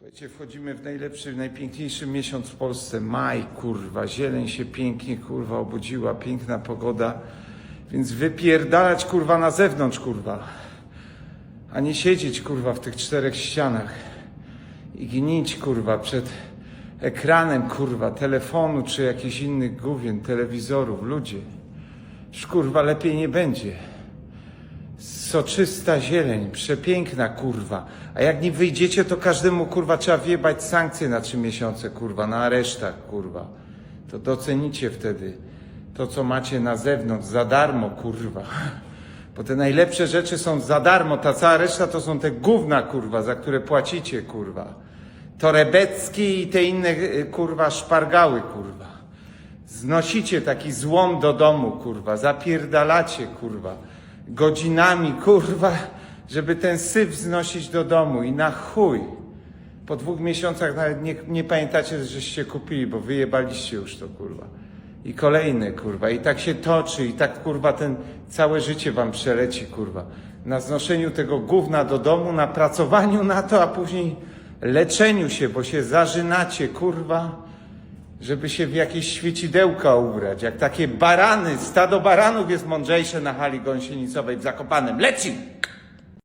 Słuchajcie, wchodzimy w najlepszy, najpiękniejszy miesiąc w Polsce. Maj, kurwa, zieleń się pięknie, kurwa, obudziła, piękna pogoda. Więc wypierdalać, kurwa, na zewnątrz, kurwa. A nie siedzieć, kurwa, w tych czterech ścianach. I gnić, kurwa, przed ekranem, kurwa, telefonu czy jakichś innych główien, telewizorów. Ludzie, już, kurwa, lepiej nie będzie. Soczysta zieleń, przepiękna kurwa. A jak nie wyjdziecie, to każdemu kurwa trzeba wjebać sankcje na trzy miesiące, kurwa, na aresztach, kurwa. To docenicie wtedy to, co macie na zewnątrz, za darmo, kurwa. Bo te najlepsze rzeczy są za darmo, ta cała reszta to są te gówna, kurwa, za które płacicie, kurwa. Torebecki i te inne, y, kurwa, szpargały, kurwa. Znosicie taki złom do domu, kurwa, zapierdalacie, kurwa, godzinami, kurwa, żeby ten syf znosić do domu i na chuj. Po dwóch miesiącach nawet nie, nie pamiętacie, żeście kupili, bo wyjebaliście już to, kurwa. I kolejne, kurwa, i tak się toczy, i tak, kurwa, ten całe życie wam przeleci, kurwa. Na znoszeniu tego gówna do domu, na pracowaniu na to, a później leczeniu się, bo się zażynacie, kurwa żeby się w jakieś świecidełka ubrać, jak takie barany, stado baranów jest mądrzejsze na hali gąsienicowej w Zakopanem. Leci!